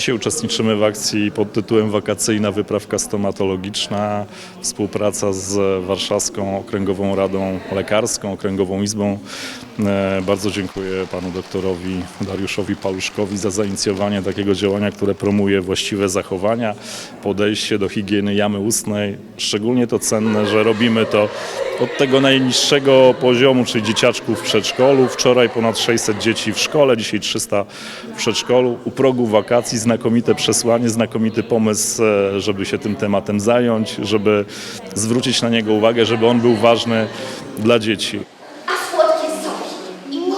Dzisiaj uczestniczymy w akcji pod tytułem Wakacyjna Wyprawka Stomatologiczna. Współpraca z Warszawską Okręgową Radą Lekarską, Okręgową Izbą. E, Bardzo dziękuję panu doktorowi Dariuszowi Paluszkowi za zainicjowanie takiego działania, które promuje właściwe zachowania, podejście do higieny jamy ustnej. Szczególnie to cenne, że robimy to od tego najniższego poziomu, czyli dzieciaczków w przedszkolu. Wczoraj ponad 600 dzieci w szkole, dzisiaj 300 w przedszkolu. U progu wakacji znakomite przesłanie, znakomity pomysł, e, żeby się tym tematem zająć, żeby zwrócić na niego uwagę, żeby on był ważny dla dzieci. A słodkie soki? Nie, nie.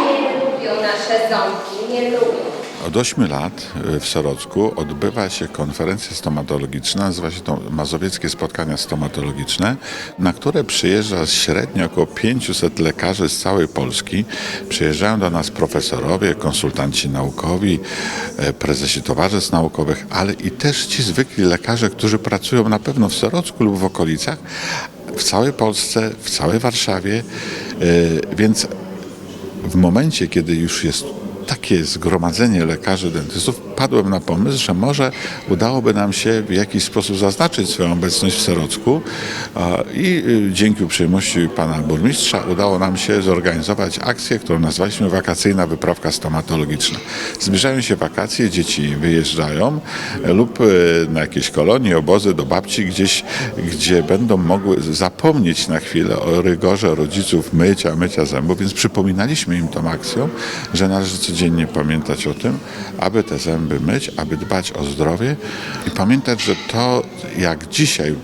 Nie lubią nasze ząbki, nie lubią. Od 8 lat y, w Sorocku odbywa się konferencja stomatologiczna, nazywa się to Mazowieckie Spotkania Stomatologiczne, na które przyjeżdża średnio około 500 lekarzy z całej Polski. Przyjeżdżają do nas profesorowie, konsultanci naukowi, e, prezesi towarzystw naukowych, ale i też ci zwykli lekarze, którzy pracują na pewno w Sorocku lub w okolicach, w całej Polsce, w całej Warszawie, e, więc w momencie, kiedy już jest takie zgromadzenie lekarzy dentystów, padłem na pomysł, że może udałoby nam się w jakiś sposób zaznaczyć swoją obecność w Serocku i y, dzięki uprzejmości pana burmistrza udało nam się zorganizować akcję, którą nazwaliśmy Wakacyjna Wyprawka Stomatologiczna. Zbliżają się wakacje, dzieci wyjeżdżają e, lub e, na jakieś kolonie, obozy do babci gdzieś, gdzie będą mogły zapomnieć na chwilę o rygorze rodziców mycia, mycia zębów, więc przypominaliśmy im tą akcją, że należy codziennie pamiętać o tym, aby te zęby myć, aby dbać o zdrowie i pamiętać, że to jak dzisiaj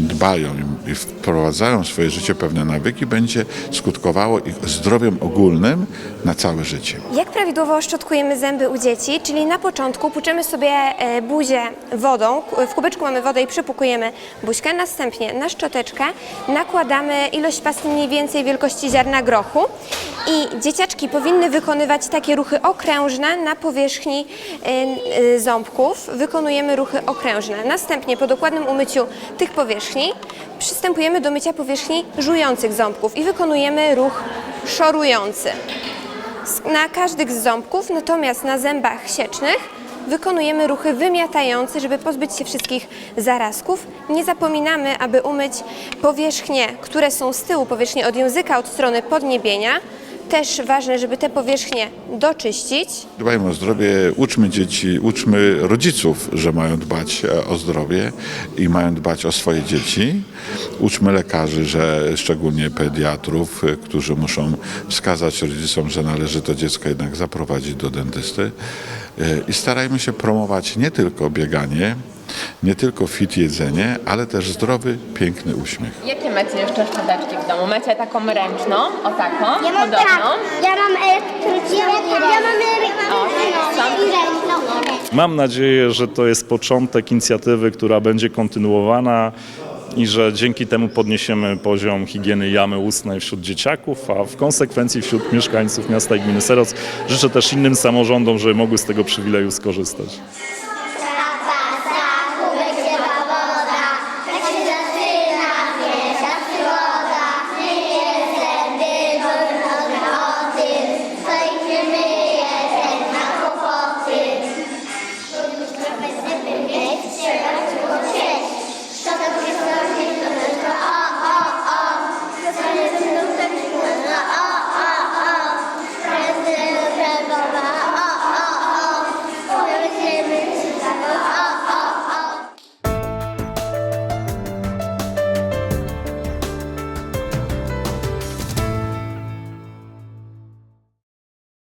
dbają i wprowadzają w swoje życie pewne nawyki, będzie skutkowało ich zdrowiem ogólnym na całe życie. Jak prawidłowo szczotkujemy zęby u dzieci? Czyli na początku płuczemy sobie e, buzię wodą, w kubeczku mamy wodę i przypukujemy buźkę, następnie na szczoteczkę nakładamy ilość pasty mniej więcej wielkości ziarna grochu i dzieciaczki powinny wykonywać takie ruchy okrężne na powierzchni e, e, ząbków. Wykonujemy ruchy okrężne. Następnie po dokładnym umyciu tych powierzchni przystępujemy do mycia powierzchni żujących ząbków i wykonujemy ruch szorujący na każdych z ząbków, natomiast na zębach siecznych wykonujemy ruchy wymiatające, żeby pozbyć się wszystkich zarazków. Nie zapominamy, aby umyć powierzchnie, które są z tyłu, powierzchnie od języka, od strony podniebienia. Też ważne, żeby te powierzchnie doczyścić. Dbajmy o zdrowie, uczmy dzieci, uczmy rodziców, że mają dbać e, o zdrowie i mają dbać o swoje dzieci. Uczmy lekarzy, że szczególnie pediatrów, e, którzy muszą wskazać rodzicom, że należy to dziecko jednak zaprowadzić do dentysty. E, I starajmy się promować nie tylko bieganie, nie tylko fit jedzenie, ale też zdrowy, piękny uśmiech. Jakie macie jeszcze szczoteczki w domu? Macie taką ręczną, o taką, Ja mam podobną? tak, ja mam elektryczną ja, ja mam i ręczną. Mam nadzieję, że to jest początek inicjatywy, która będzie kontynuowana i że dzięki temu podniesiemy poziom higieny jamy ustnej wśród dzieciaków, a w konsekwencji wśród mieszkańców miasta i gminy Seroc. Życzę też innym samorządom, żeby mogły z tego przywileju skorzystać.